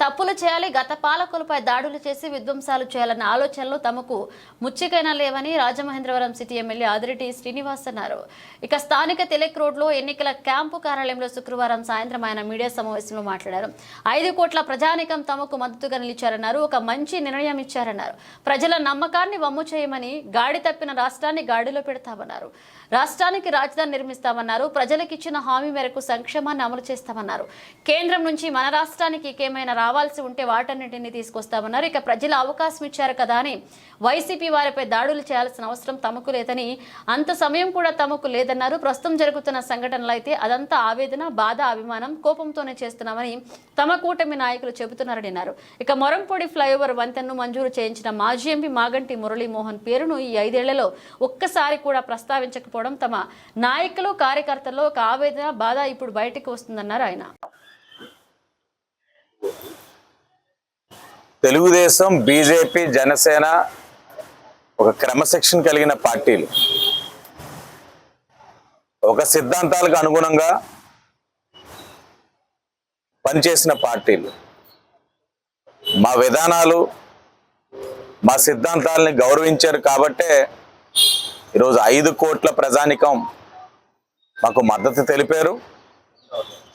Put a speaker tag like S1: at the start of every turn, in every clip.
S1: తప్పులు చేయాలి గత పాలకులపై దాడులు చేసి విధ్వంసాలు చేయాలన్న ఆలోచనలు తమకు ముచ్చికైనా లేవని రాజమహేంద్రవరం సిటీ ఎమ్మెల్యే ఆదిరెడ్డి శ్రీనివాస్ అన్నారు. ఇక స్థానిక తిలక్ రోడ్లో ఎన్నికల క్యాంపు కార్యాలయంలో శుక్రవారం సాయంత్రం ఆయన మీడియా సమావేశంలో మాట్లాడారు. ఐదు కోట్ల ప్రజానికం తమకు మద్దతుగా నిలిచారన్నారు. ఒక మంచి నిర్ణయం ఇచ్చారన్నారు. ప్రజల నమ్మకాన్ని వమ్ము చేయమని గాడి తప్పిన రాష్ట్రాన్ని గాడిలో పెడతామన్నారు. రాష్ట్రానికి రాజధాని నిర్మిస్తామన్నారు. ప్రజలకు ఇచ్చిన హామీ మేరకు సంక్షేమాన్ని అమలు చేస్తామన్నారు. కేంద్రం నుంచి మన రాష్ట్రానికి ఏమైనా రావాల్సి ఉంటే వాటన్నింటినీ తీసుకొస్తామన్నారు. ఇక ప్రజలు అవకాశం ఇచ్చారు కదా అని వైసీపీ వారిపై దాడులు చేయాల్సిన అవసరం తమకు లేదని అంత సమయం కూడా తమకు లేదన్నారు. ప్రస్తుతం జరుగుతున్న సంఘటనలు అయితే అదంతా ఆవేదన బాధ అభిమానం కోపంతోనే చేస్తున్నామని తమ కూటమి నాయకులు చెబుతున్నారని అన్నారు. ఇక మొరంపొడి ఫ్లైఓవర్ వంతెన్ను మంజూరు చేయించిన మాజీ ఎంపీ మాగంటి మురళీమోహన్ పేరును ఈ ఐదేళ్ళలో ఒక్కసారి కూడా ప్రస్తావించకపోవడం తమ నాయకులు కార్యకర్తల్లో ఒక ఆవేదన బాధ ఇప్పుడు బయటకు వస్తుందన్నారు ఆయన.
S2: తెలుగుదేశం బీజేపీ జనసేన ఒక క్రమశిక్షణ కలిగిన పార్టీలు. ఒక సిద్ధాంతాలకు అనుగుణంగా పనిచేసిన పార్టీలు. మా విధానాలు మా సిద్ధాంతాలని గౌరవించారు కాబట్టే ఈరోజు ఐదు కోట్ల ప్రజానికం మాకు మద్దతు తెలిపారు.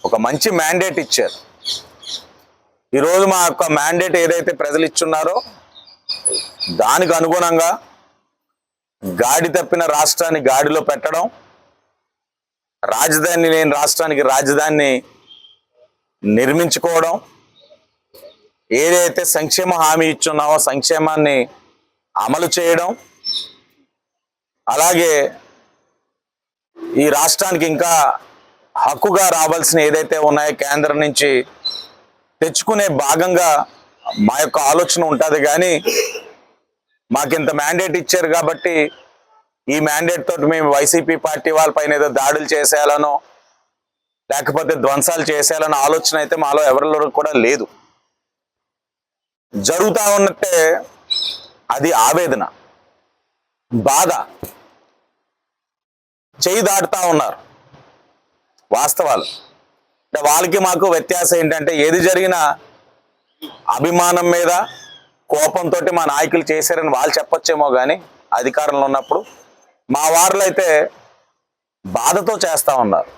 S2: ఒక మంచి మ్యాండేట్ ఇచ్చారు. ఈరోజు మా యొక్క మ్యాండేట్ ఏదైతే ప్రజలు ఇచ్చున్నారో దానికి అనుగుణంగా గాడి తప్పిన రాష్ట్రాన్ని గాడిలో పెట్టడం రాజధాని లేని రాష్ట్రానికి రాజధానిని నిర్మించుకోవడం ఏదైతే సంక్షేమ హామీ ఇచ్చున్నామో సంక్షేమాన్ని అమలు చేయడం అలాగే ఈ రాష్ట్రానికి ఇంకా హక్కుగా రావాల్సిన ఏదైతే ఉన్నాయో కేంద్రం నుంచి తెచ్చుకునే భాగంగా మా యొక్క ఆలోచన ఉంటుంది కానీ మాకింత మ్యాండేట్ ఇచ్చారు కాబట్టి ఈ మ్యాండేట్ తోటి మేము వైసీపీ పార్టీ వాళ్ళపైన ఏదో దాడులు చేసేయాలనో లేకపోతే ధ్వంసాలు చేసేయాలన్న ఆలోచన అయితే మాలో ఎవరిలో కూడా లేదు. జరుగుతూ ఉన్నట్టే అది ఆవేదన బాధ. చేయి దాటుతా ఉన్నారు వాస్తవాలు. అంటే వాళ్ళకి మాకు వ్యత్యాసం ఏంటంటే ఏది జరిగినా అభిమానం మీద కోపంతో మా నాయకులు చేశారని వాళ్ళు చెప్పొచ్చేమో కానీ అధికారంలో ఉన్నప్పుడు మా వారులు అయితే బాధతో చేస్తా ఉన్నారు.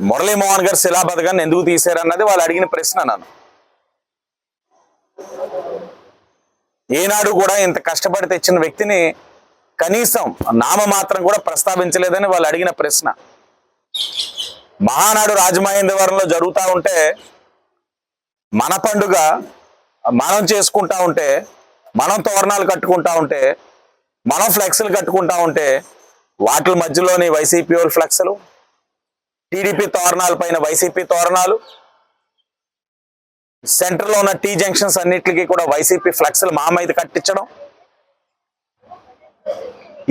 S2: మురళీమోహన్ గారు శిలా పథకాన్ని ఎందుకు తీశారన్నది వాళ్ళు అడిగిన ప్రశ్న నన్ను. ఏనాడు కూడా ఇంత కష్టపడి తెచ్చిన వ్యక్తిని కనీసం నామ మాత్రం కూడా ప్రస్తావించలేదని వాళ్ళు అడిగిన ప్రశ్న. మహానాడు రాజమహేంద్రవరంలో జరుగుతూ ఉంటే మన పండుగ మనం చేసుకుంటా ఉంటే మనం తోరణాలు కట్టుకుంటా ఉంటే మనం ఫ్లెక్స్లు కట్టుకుంటా ఉంటే వాటి మధ్యలోని వైసీపీ వాళ్ళు ఫ్లెక్స్లు టీడీపీ తోరణాల పైన వైసీపీ తోరణాలు సెంటర్లో ఉన్న టీ జంక్షన్స్ అన్నిటికీ కూడా వైసీపీ ఫ్లెక్స్లు మా మీద కట్టించడం.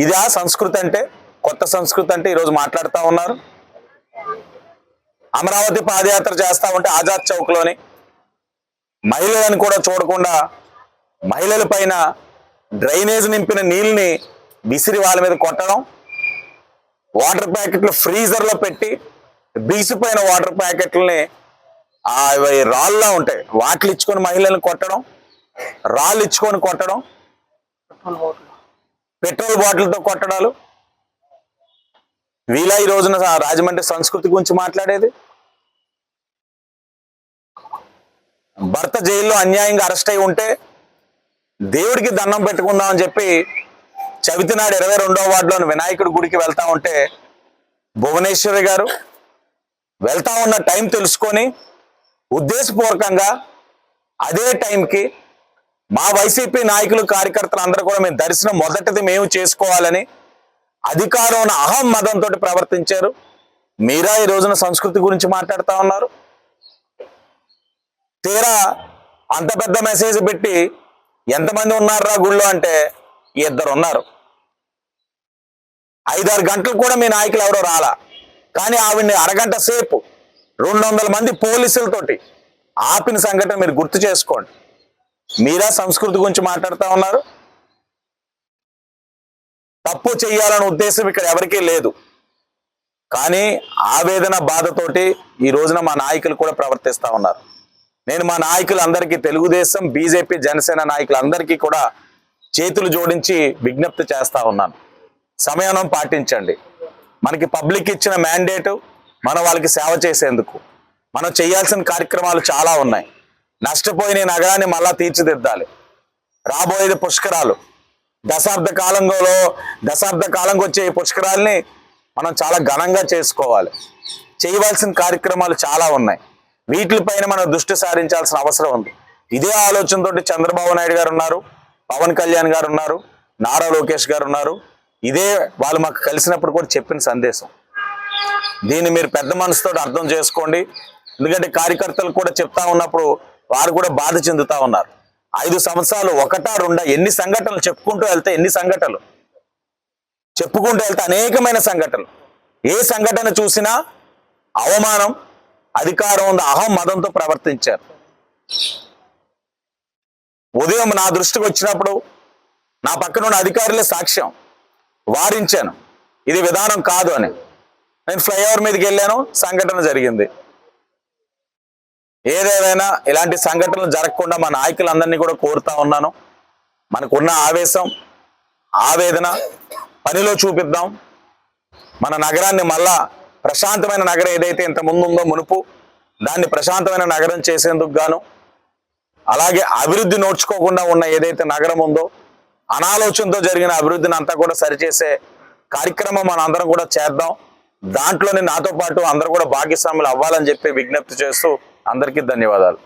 S2: ఇదా సంస్కృతి అంటే కొత్త సంస్కృతి అంటే ఈరోజు మాట్లాడుతూ ఉన్నారు. అమరావతి పాదయాత్ర చేస్తా ఉంటే ఆజాద్ చౌక్లోని మహిళలను కూడా చూడకుండా మహిళల పైన డ్రైనేజ్ నింపిన నీళ్ళని విసిరి వాళ్ళ మీద కొట్టడం వాటర్ ప్యాకెట్లు ఫ్రీజర్లో పెట్టి బీసిపోయిన వాటర్ ప్యాకెట్లని అవి రాళ్ళలా ఉంటాయి. వాటిలు ఇచ్చుకొని మహిళలను కొట్టడం రాళ్ళు ఇచ్చుకొని కొట్టడం పెట్రోల్ బాటిల్తో కొట్టడాలు. వీలా ఈ రోజున రాజమండ్రి సంస్కృతి గురించి మాట్లాడేది? భర్త జైల్లో అన్యాయంగా అరెస్ట్ అయి ఉంటే దేవుడికి దండం పెట్టుకుందాం అని చెప్పి చవితినాడు ఇరవై రెండవ వార్డులోని వినాయకుడి గుడికి వెళ్తా ఉంటే భువనేశ్వరి గారు వెళ్తా ఉన్న టైం తెలుసుకొని ఉద్దేశపూర్వకంగా అదే టైంకి మా వైసీపీ నాయకులు కార్యకర్తలు అందరూ కూడా మేము దర్శనం మొదటిది మేము చేసుకోవాలని అధికారం అహం మదంతో ప్రవర్తించారు. మీరా ఈ రోజున సంస్కృతి గురించి మాట్లాడుతూ ఉన్నారు. తీరా అంత పెద్ద మెసేజ్ పెట్టి ఎంతమంది ఉన్నారా గుళ్ళో అంటే ఇద్దరు ఉన్నారు ఐదారు గంటలు కూడా మీ నాయకులు ఎవరో రాలా. కానీ ఆవిడ్ని అరగంట సేపు రెండు వందల మంది పోలీసులతోటి ఆపిన సంఘటన మీరు గుర్తు చేసుకోండి. మీరా సంస్కృతి గురించి మాట్లాడుతూ ఉన్నారు? తప్పు చేయాలనే ఉద్దేశం ఇక్కడ ఎవరికీ లేదు. కానీ ఆవేదన బాధతోటి ఈ రోజున మా నాయకులు కూడా ప్రవర్తిస్తా ఉన్నారు. నేను మా నాయకులందరికీ తెలుగుదేశం బీజేపీ జనసేన నాయకులందరికీ కూడా చేతులు జోడించి విజ్ఞప్తి చేస్తా ఉన్నాను. సమయం పాటించండి. మనకి పబ్లిక్ ఇచ్చిన మ్యాండేటు మనం వాళ్ళకి సేవ చేసేందుకు. మనం చేయాల్సిన కార్యక్రమాలు చాలా ఉన్నాయి. నష్టపోయిన నగరాన్ని మళ్ళా తీర్చిదిద్దాలి. రాబోయేది పుష్కరాలు. దశాబ్ద కాలంలో దశాబ్ద కాలంకి వచ్చే ఈ పుష్కరాల్ని మనం చాలా ఘనంగా చేసుకోవాలి. చేయవలసిన కార్యక్రమాలు చాలా ఉన్నాయి. వీటిపైన మనం దృష్టి సారించాల్సిన అవసరం ఉంది. ఇదే ఆలోచనతోటి చంద్రబాబు నాయుడు గారు ఉన్నారు పవన్ కళ్యాణ్ గారు ఉన్నారు నారా లోకేష్ గారు ఉన్నారు. ఇదే వాళ్ళు మాకు కలిసినప్పుడు కూడా చెప్పిన సందేశం. దీన్ని మీరు పెద్ద మనసుతో అర్థం చేసుకోండి. ఎందుకంటే కార్యకర్తలు కూడా చెప్తా ఉన్నప్పుడు వారు కూడా బాధ చెందుతా ఉన్నారు. ఐదు సంవత్సరాలు ఒకటా రెండా ఎన్ని సంఘటనలు చెప్పుకుంటూ వెళ్తే ఎన్ని సంఘటనలు? చెప్పుకుంటూ వెళ్తే అనేకమైన సంఘటనలు. ఏ సంఘటన చూసినా అవమానం అధికారం ఉంది అహం మదంతో ప్రవర్తించారు. ఉదయం నా దృష్టికి వచ్చినప్పుడు నా పక్కన ఉన్న అధికారులే సాక్ష్యం. వారించాను. ఇది విధానం కాదు అని. నేను ఫ్లైఓవర్ మీదకి వెళ్ళాను సంఘటన జరిగింది. ఏదేదైనా ఇలాంటి సంఘటనలు జరగకుండా మా నాయకులందరినీ కూడా కోరుతా ఉన్నాను. మనకున్న ఆవేశం ఆవేదన పనిలో చూపిద్దాం. మన నగరాన్ని మళ్ళా ప్రశాంతమైన నగరం ఏదైతే ఇంత ముందుందో మునుపు దాన్ని ప్రశాంతమైన నగరం చేసేందుకు గాను అలాగే అభివృద్ధి నోడ్చుకోకుండా ఉన్న ఏదైతే నగరం ఉందో అనాలోచనతో జరిగిన అభివృద్ధిని అంతా కూడా సరిచేసే కార్యక్రమం మన అందరం కూడా చేద్దాం. దాంట్లోనే నాతో పాటు అందరూ కూడా భాగస్వాములు అవ్వాలని చెప్పి విజ్ఞప్తి చేస్తూ అందరికీ ధన్యవాదాలు.